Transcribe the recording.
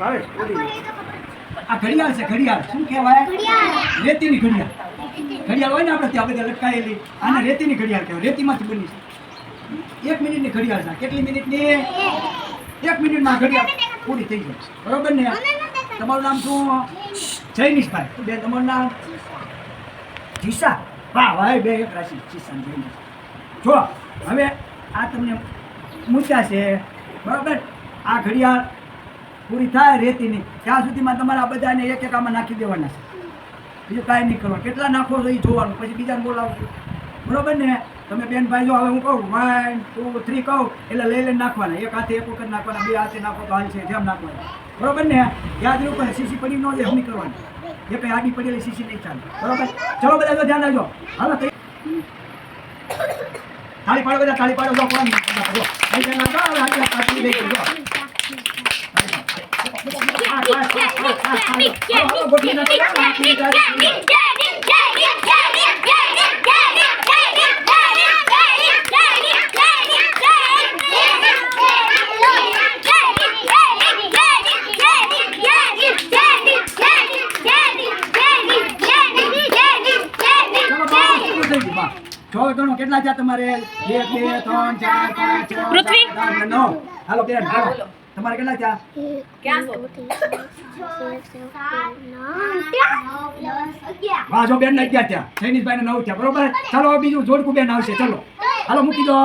ભાવેશ આ ઘડિયાળ છે ઘડિયાળ. શું કહેવાય? રેતીની ઘડિયાળ. ઘડિયાળ હોય ને આપણે ત્યાં બધા લટકાયેલી. આને રેતીની ઘડિયાળ કહેવાય. રેતીમાંથી બની છે. એક મિનિટની ઘડિયાળ છે. કેટલી મિનિટની? એક. મિનિટમાં ઘડિયાળ પૂરી થઈ જાય બરોબર ને? તમારું નામ શું? જૈનિશભાઈ બે તમારું નામ? જીસા. વાહ ભાઈ બે એક રાશિ. જીસા જૈનિશ જો હવે આ તમને મુદ્દા છે. બરોબર? આ ઘડિયાળ પૂરી થાય રેતીની ત્યાં સુધીમાં તમારા બધાને એક એક આમાં નાખી દેવાના છે. બીજું કાંઈ નહીં કરવાનું. કેટલા નાખો છો એ જોવાનું. પછી બીજાને બોલાવશું બરોબર ને? તમે બેન ભાઈ જો હવે હું કહું વન ટુ થ્રી કહું, એટલે લઈ લઈને નાખવાના. એક હાથે એક વખત નાખવાના, બે હાથે નાખો તો હાલ છે, જેમ નાખવાના. બરોબર ને? યાદ રહ્યું પણ સીસી પડી ન જાય હમણી કરવાની. જે કંઈ આડી પડેલી સીસી નહીં ચાલે. બરોબર? ચલો બધા ધ્યાન રાખજો. હાલો, કઈ તાળી પાડો બધા તાળી પાડો. જો, કોણ? જો અહીં ધ્યાન રાખજો હવે હાથે હાથ પાછળ લઈ જજો ચલો બસ પૂરું થઈ ગયું બસ જો ગણો કેટલા છે તમારે બે બે ત્રણ ચાર પાંચ છ પૃથ્વી. સાત, આઠ, નવ હાલો બેન ગણો તમારે કેટલા થયા? ક્યાં છો? જો બેન ને અગિયાર. થયા. જૈનિશભાઈ ને નવ થયા. બરોબર? ચાલો બીજું જોડકું બેન આવશે. ચલો. હાલો મૂકી દો.